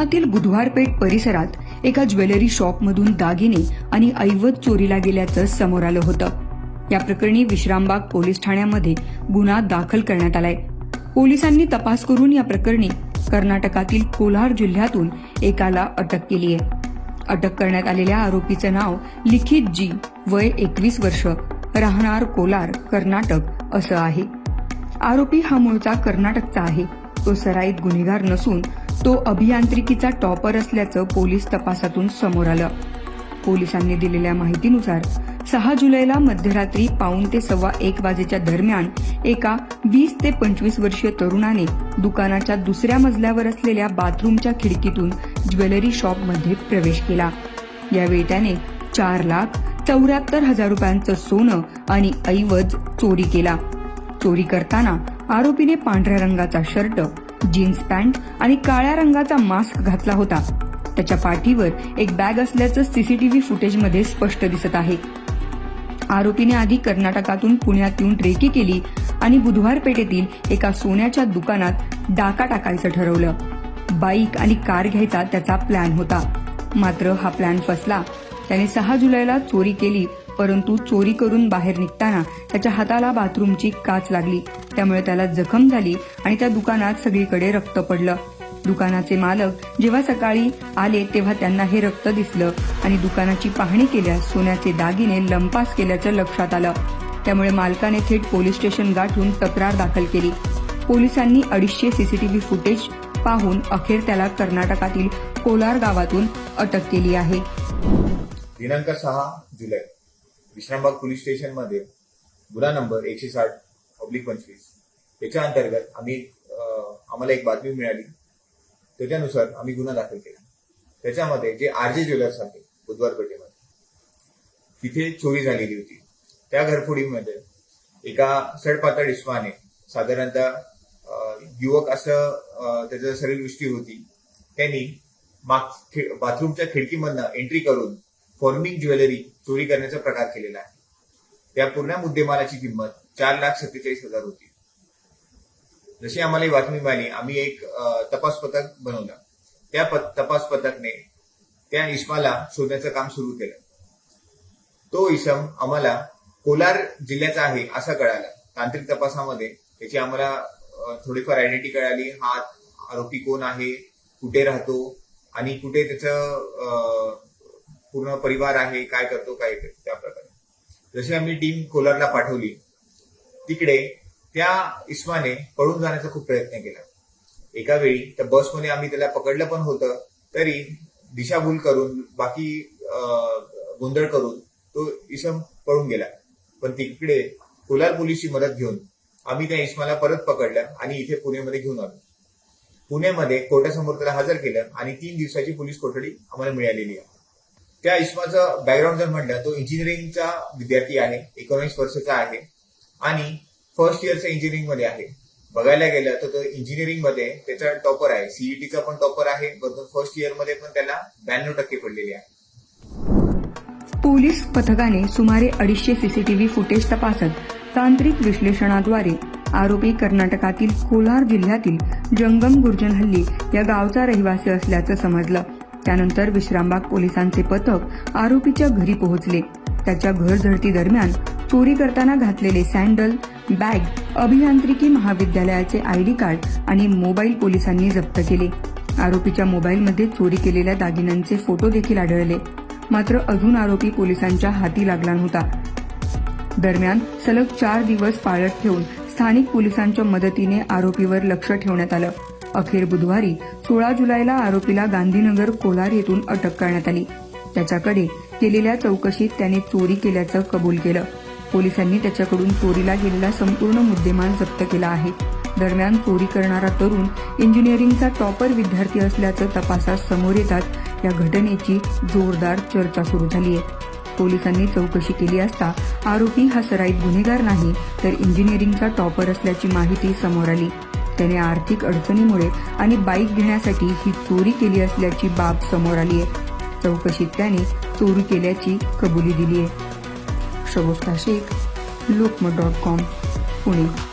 पुण्यातील बुधवारपेठ परिसरात एका ज्वेलरी शॉपमधून दागिने आणि ऐवत चोरीला गेल्याचं समोर आलं होतं. या प्रकरणी विश्रामबाग पोलीस ठाण्यामध्ये गुन्हा दाखल करण्यात आलाय. पोलिसांनी तपास करून या प्रकरणी कर्नाटकातील कोल्हार जिल्ह्यातून एकाला अटक केली आहे अटक करण्यात आलेल्या आरोपीचं नाव लिखित जी वय एकवीस वर्ष राहणार कोलार कर्नाटक असं आहे. आरोपी हा मूळचा कर्नाटकचा आहे. तो सराईत गुन्हेगार नसून तो अभियांत्रिकीचा टॉपर असल्याचं पोलीस तपासातून समोर आलं. पोलिसांनी दिलेल्या माहितीनुसार सहा जुलैला मध्यरात्री पाऊण ते सव्वा एक वाजेच्या दरम्यान एका वीस ते पंचवीस वर्षीय तरुणाने दुकानाच्या दुसऱ्या मजल्यावर असलेल्या बाथरूमच्या खिडकीतून ज्वेलरी शॉपमध्ये प्रवेश केला. यावेळी त्याने चार लाख चौऱ्याहत्तर हजार रुपयांचं सोनं आणि ऐवज चोरी केला. चोरी करताना आरोपीने पांढऱ्या रंगाचा शर्ट जीन्स पॅन्ट आणि काळ्या रंगाचा मास्क घातला होता. त्याच्या पाठीवर एक बॅग असल्याचं सीसीटीव्ही फुटेजमध्ये स्पष्ट दिसत आहे. आरोपीने आधी कर्नाटकातून पुण्यात येऊन ट्रेकी केली आणि बुधवार पेठेतील एका सोन्याच्या दुकानात डाका टाकायचं ठरवलं. बाईक आणि कार घ्यायचा त्याचा प्लॅन होता. मात्र हा प्लॅन फसला. त्याने सहा जुलैला चोरी केली परंतु चोरी करून बाहेर निघताना त्याच्या हाताला बाथरूमची काच लागली. त्यामुळे त्याला जखम झाली आणि त्या दुकानात सगळीकडे रक्त पडलं. दुकानाचे मालक जेव्हा सकाळी आले तेव्हा त्यांना हे रक्त दिसलं आणि दुकानाची पाहणी केल्यास सोन्याचे दागिने लंपास केल्याचं लक्षात आलं. त्यामुळे मालकाने थेट पोलीस स्टेशन गाठून तक्रार दाखल केली. पोलिसांनी अडीचशे सीसीटीव्ही फुटेज पाहून अखेर त्याला कर्नाटकातील कोलार गावातून अटक केली आहे. दिनांक सहा जुलै. विश्रामबाग पोलीस स्टेशनमध्ये गुन्हा नंबर एकशे साठ पब्लिक पंचवीस. याच्या अंतर्गत आम्ही आम्हाला एक बातमी मिळाली. त्याच्यानुसार आम्ही गुन्हा दाखल केला. त्याच्यामध्ये जे आर जे ज्वेलर्स आहे बुधवार पेठेमध्ये तिथे चोरी झालेली होती. त्या घरफोडीमध्ये एका सडपातळ इस्माने साधारणतः युवक असं त्याच्या त्याचं शरीरवृष्टी होती. त्यांनी माग बाथरूमच्या खिडकीमधनं एंट्री करून फॉर्मिंग ज्वेलरी चोरी करण्याचा प्रकार केलेला आहे. त्या पूर्ण मुद्देमालाची किंमत चार लाख सत्तेचाळीस हजार होती. जशी आम्हाला ही बातमी मिळाली आम्ही एक तपास पथक बनवलं. त्या तपास पथकने त्या इस्माला शोधण्याचं काम सुरू केलं. तो इसम आम्हाला कोलार जिल्ह्याचा आहे असं कळालं. तांत्रिक तपासामध्ये त्याची आम्हाला थोडीफार आयडेंटिटी कळाली. हा आरोपी कोण आहे? कुठे राहतो? आणि कुठे त्याचं अं, पूर्ण परिवार आहे काय करतो काय करतो त्या प्रकारे जशी आम्ही टीम कोलारला पाठवली तिकडे त्या इस्माने पळून जाण्याचा खूप प्रयत्न केला. एका वेळी त्या बसमध्ये आम्ही त्याला पकडलं पण होतं तरी दिशाभूल करून बाकी अं, गोंधळ करून तो इसम पळून गेला. पण तिकडे कोलार पोलीसची मदत घेऊन आम्ही त्या इस्माला परत पकडलं आणि इथे पुण्यामध्ये घेऊन आलो. पुण्यामध्ये कोर्टासमोर त्याला हजर केलं आणि तीन दिवसाची पोलीस कोठडी आम्हाला मिळालेली आहे. त्या इस्माचा बॅकग्राऊंड जर म्हटलं तो इंजिनिअरिंगचा विद्यार्थी आहे एकोणीस वर्षाचा आहे आणि फर्स्ट इयरचा इंजिनिअरिंगमध्ये आहे. बघायला गेलं तर तो इंजिनिअरिंगमध्ये त्याचा टॉपर आहे. सीईटीचा पण टॉपर आहे. बरोबर फर्स्ट इयरमध्ये पण त्याला ब्याण्णव टक्के पडलेले आहे. पोलीस पथकाने सुमारे अडीचशे सीसीटीव्ही फुटेज तपासत तांत्रिक विश्लेषणाद्वारे आरोपी कर्नाटकातील कोलार जिल्ह्यातील जंगम गुर्जनहल्ली या गावचा रहिवासी असल्याचं समजलं. त्यानंतर विश्रामबाग पोलिसांचे पथक आरोपीच्या घरी पोहोचले. त्याच्या घर झडती दरम्यान चोरी करताना घातलेले सँडल बॅग अभियांत्रिकी महाविद्यालयाचे आयडी कार्ड आणि मोबाईल पोलिसांनी जप्त केले. आरोपीच्या मोबाईलमध्ये चोरी केलेल्या दागिन्यांचे फोटो देखील आढळले. मात्र अजून आरोपी पोलिसांच्या हाती लागला नव्हता. दरम्यान सलग चार दिवस पाळत ठेवून स्थानिक पोलिसांच्या मदतीने आरोपीवर लक्ष ठेवण्यात आलं. अखेर बुधवारी सोळा जुलैला आरोपीला गांधीनगर कोलार येथून अटक करण्यात आली. त्याच्याकडे केलेल्या चौकशीत त्याने चोरी केल्याचं कबूल केलं. पोलिसांनी त्याच्याकडून चोरीला गेलेला संपूर्ण मुद्देमाल जप्त केला आहे. दरम्यान चोरी करणारा तरुण इंजिनिअरिंगचा टॉपर विद्यार्थी असल्याचं तपासात समोर येतात या घटनेची जोरदार चर्चा सुरू झाली आहे पोलिसांनी चौकशी केली असता आरोपी हा सराईत गुन्हेगार नाही तर इंजिनिअरिंगचा टॉपर असल्याची माहिती समोर आली. त्याने आर्थिक अडचणीमुळे आणि बाईक घेण्यासाठी ही चोरी केली असल्याची बाब समोर आली आहे. चौकशीत त्याने चोरी केल्याची कबुली दिली आहे. Shagufta Shaikh Lokmat dot com Pune.